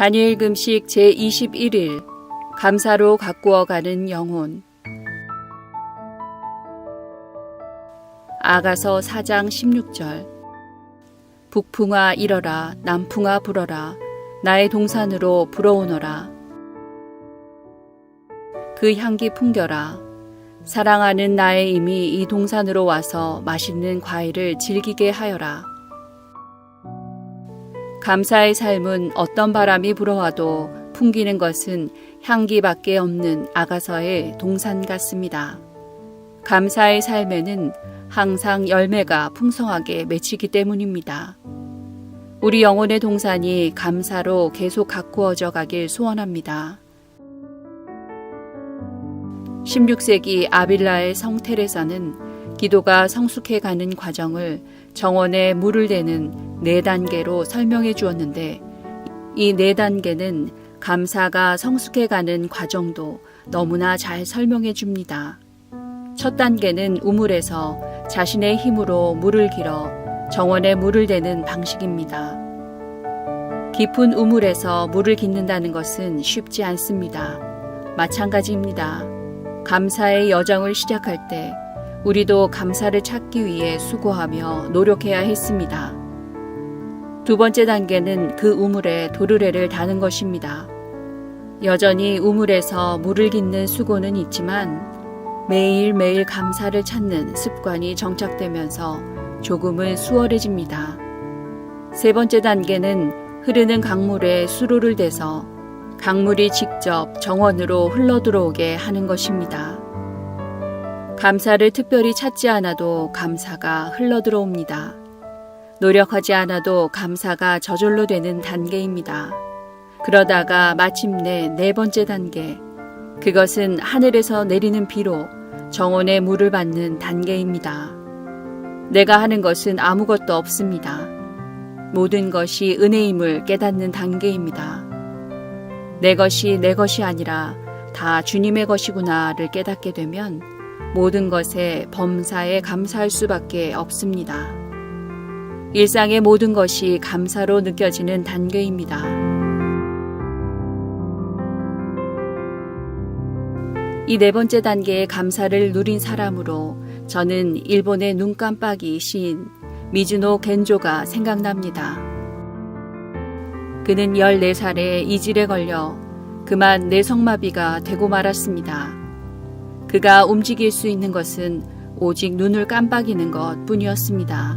다니엘 금식 제21일 감사로 가꾸어 가는 영혼. 아가서 4장 16절. 북풍아 일어라 남풍아 불어라 나의 동산으로 불어오너라. 그 향기 풍겨라. 사랑하는 나의 임이 이 동산으로 와서 맛있는 과일을 즐기게 하여라 감사의 삶은 어떤 바람이 불어와도 풍기는 것은 향기밖에 없는 아가서의 동산 같습니다. 감사의 삶에는 항상 열매가 풍성하게 맺히기 때문입니다. 우리 영혼의 동산이 감사로 계속 가꾸어져 가길 소원합니다. 16세기 아빌라의 성 테레사는 기도가 성숙해 가는 과정을 정원에 물을 대는 네 단계로 설명해 주었는데 이 네 단계는 감사가 성숙해 가는 과정도 너무나 잘 설명해 줍니다. 첫 단계는 우물에서 자신의 힘으로 물을 길어 정원에 물을 대는 방식입니다. 깊은 우물에서 물을 깃는다는 것은 쉽지 않습니다. 마찬가지입니다. 감사의 여정을 시작할 때 우리도 감사를 찾기 위해 수고하며 노력해야 했습니다. 두 번째 단계는 그 우물에 도르래를 다는 것입니다. 여전히 우물에서 물을 깃는 수고는 있지만 매일매일 감사를 찾는 습관이 정착되면서 조금은 수월해집니다. 세 번째 단계는 흐르는 강물에 수로를 대서 강물이 직접 정원으로 흘러 들어오게 하는 것입니다. 감사를 특별히 찾지 않아도 감사가 흘러들어옵니다. 노력하지 않아도 감사가 저절로 되는 단계입니다. 그러다가 마침내 네 번째 단계, 그것은 하늘에서 내리는 비로 정원의 물을 받는 단계입니다. 내가 하는 것은 아무것도 없습니다. 모든 것이 은혜임을 깨닫는 단계입니다. 내 것이 내 것이 아니라 다 주님의 것이구나를 깨닫게 되면 모든 것에 범사에 감사할 수밖에 없습니다. 일상의 모든 것이 감사로 느껴지는 단계입니다. 이 네 번째 단계의 감사를 누린 사람으로 저는 일본의 눈 깜빡이 시인 미즈노 겐조가 생각납니다. 그는 14살에 이질에 걸려 그만 뇌성마비가 되고 말았습니다. 그가 움직일 수 있는 것은 오직 눈을 깜빡이는 것 뿐이었습니다.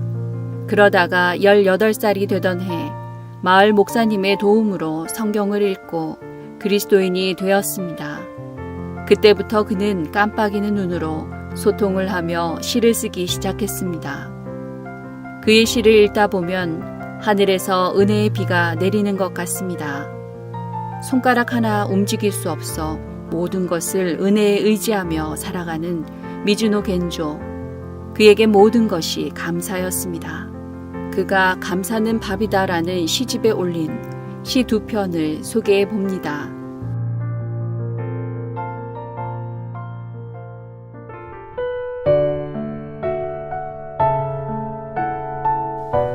그러다가 18살이 되던 해 마을 목사님의 도움으로 성경을 읽고 그리스도인이 되었습니다. 그때부터 그는 깜빡이는 눈으로 소통을 하며 시를 쓰기 시작했습니다. 그의 시를 읽다 보면 하늘에서 은혜의 비가 내리는 것 같습니다. 손가락 하나 움직일 수 없어 모든 것을 은혜에 의지하며 살아가는 미즈노 겐조. 그에게 모든 것이 감사였습니다. 그가 감사는 밥이다라는 시집에 올린 시 두 편을 소개해 봅니다.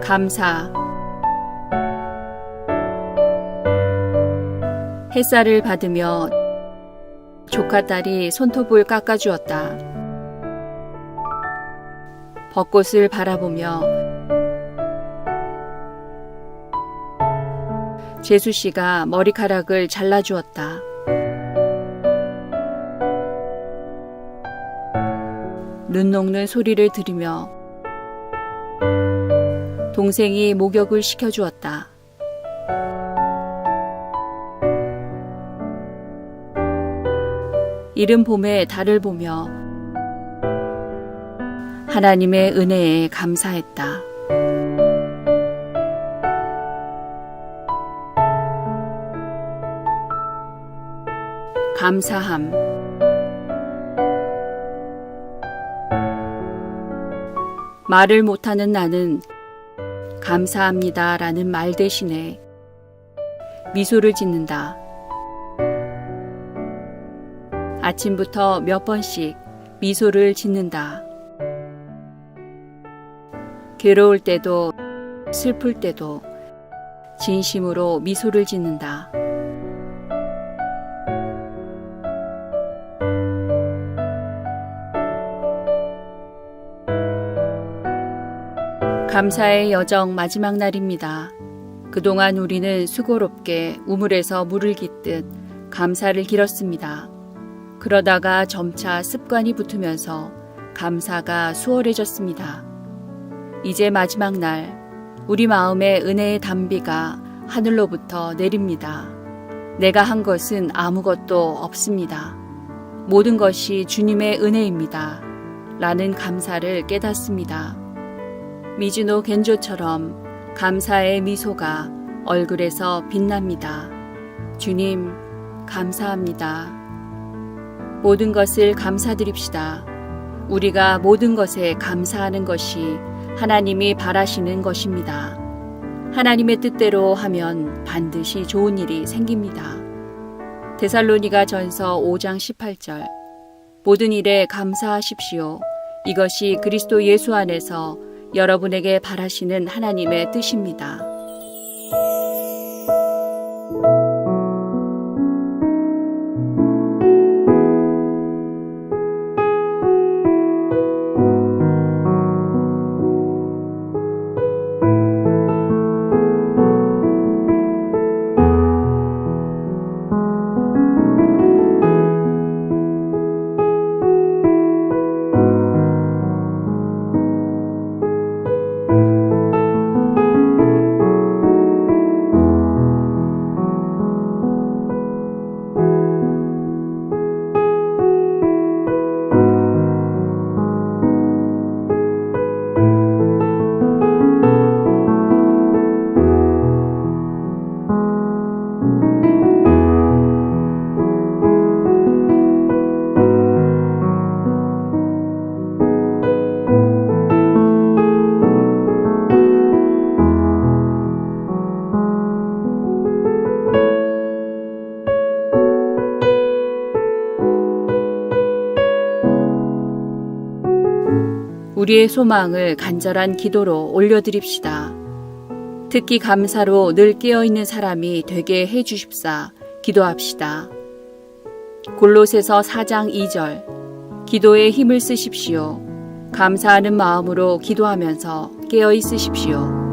감사 햇살을 받으며 조카 딸이 손톱을 깎아주었다. 벚꽃을 바라보며 재수 씨가 머리카락을 잘라주었다. 눈 녹는 소리를 들으며 동생이 목욕을 시켜주었다. 이른 봄에 달을 보며 하나님의 은혜에 감사했다. 감사함. 말을 못하는 나는 감사합니다 라는 말 대신에 미소를 짓는다. 아침부터 몇 번씩 미소를 짓는다. 괴로울 때도 슬플 때도 진심으로 미소를 짓는다. 감사의 여정 마지막 날입니다. 그동안 우리는 수고롭게 우물에서 물을 깃듯 감사를 길었습니다. 그러다가 점차 습관이 붙으면서 감사가 수월해졌습니다. 이제 마지막 날, 우리 마음에 은혜의 담비가 하늘로부터 내립니다. 내가 한 것은 아무것도 없습니다. 모든 것이 주님의 은혜입니다. 라는 감사를 깨닫습니다. 미즈노 겐조처럼 감사의 미소가 얼굴에서 빛납니다. 주님, 감사합니다. 모든 것을 감사드립시다. 우리가 모든 것에 감사하는 것이 하나님이 바라시는 것입니다. 하나님의 뜻대로 하면 반드시 좋은 일이 생깁니다. 데살로니가 전서 5장 18절. 모든 일에 감사하십시오. 이것이 그리스도 예수 안에서 여러분에게 바라시는 하나님의 뜻입니다. 우리의 소망을 간절한 기도로 올려드립시다. 특히 감사로 늘 깨어있는 사람이 되게 해주십사 기도합시다. 골로새서 4장 2절 기도에 힘을 쓰십시오. 감사하는 마음으로 기도하면서 깨어 있으십시오.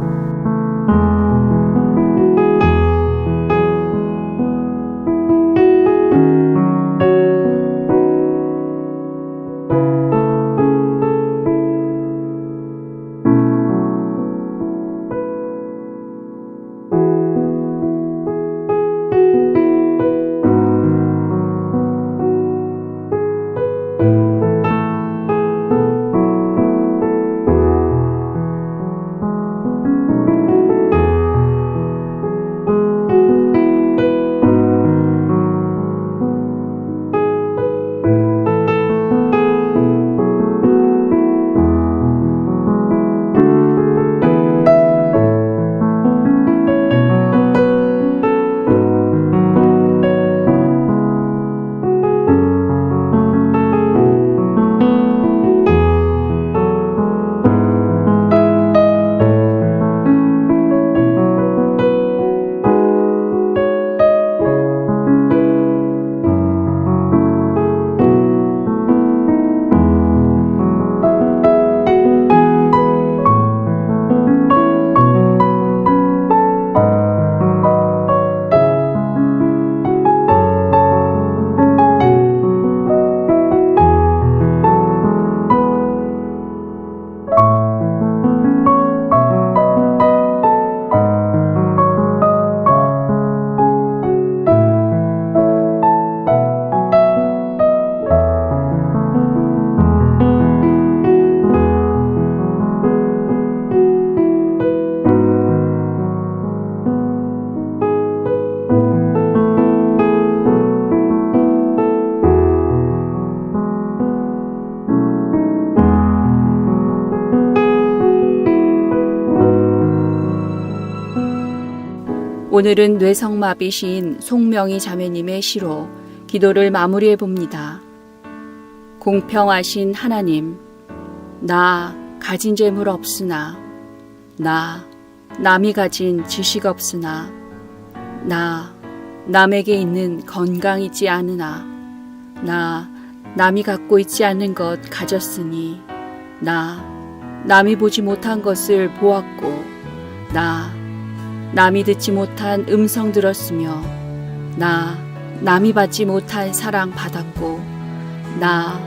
오늘은 뇌성마비 시인 송명희 자매님의 시로 기도를 마무리해 봅니다. 공평하신 하나님, 나 가진 재물 없으나, 나 남이 가진 지식 없으나 나 남에게 있는 건강이지 않으나 나 남이 갖고 있지 않은 것 가졌으니 나 남이 보지 못한 것을 보았고 나 남이 듣지 못한 음성 들었으며 나 남이 받지 못한 사랑 받았고 나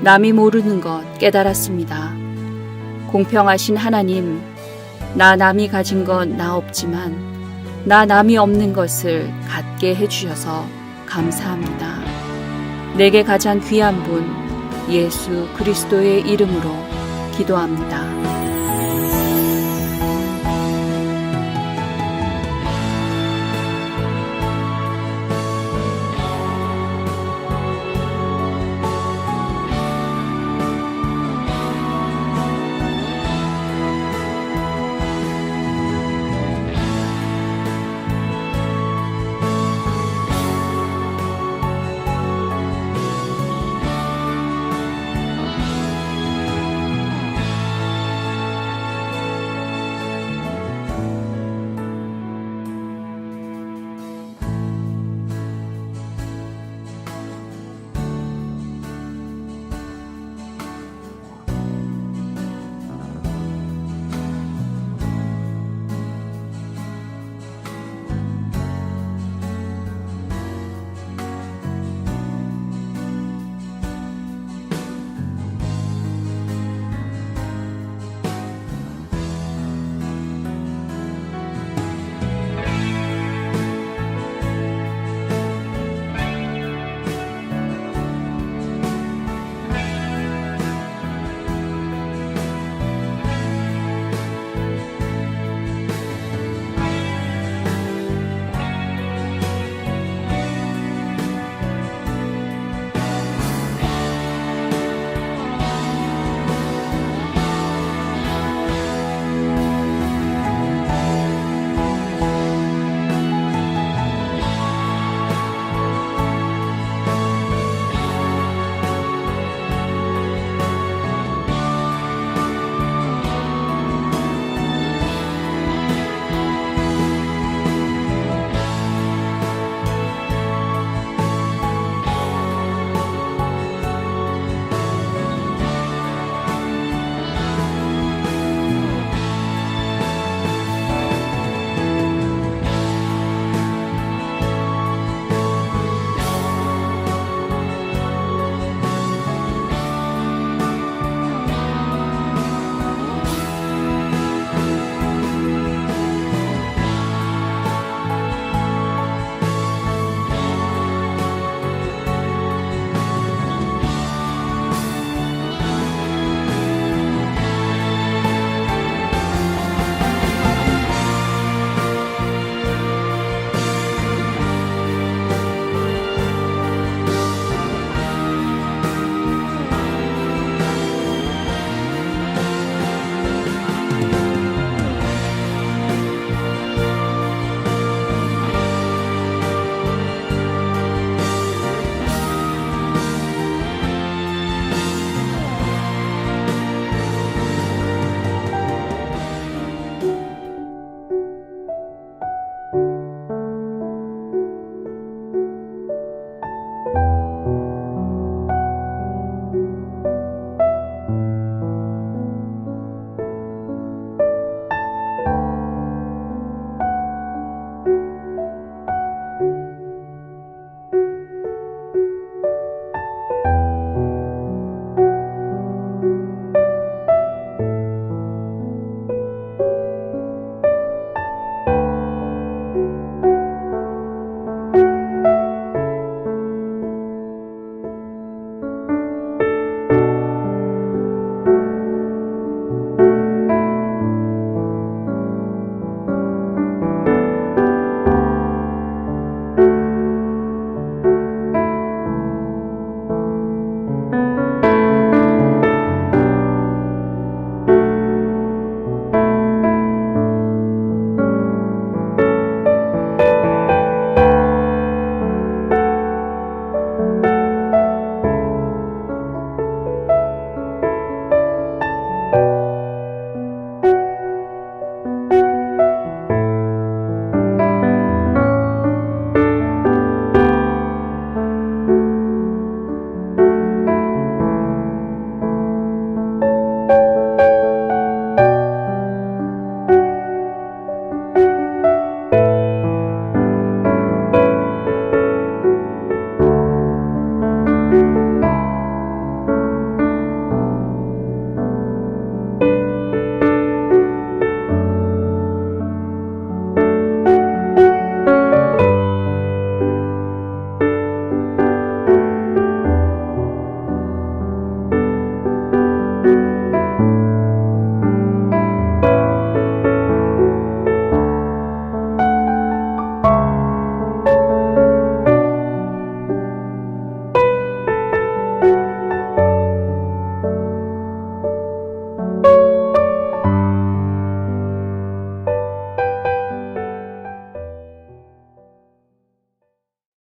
남이 모르는 것 깨달았습니다. 공평하신 하나님 나 남이 가진 건 나 없지만 나 남이 없는 것을 갖게 해주셔서 감사합니다. 내게 가장 귀한 분 예수 그리스도의 이름으로 기도합니다.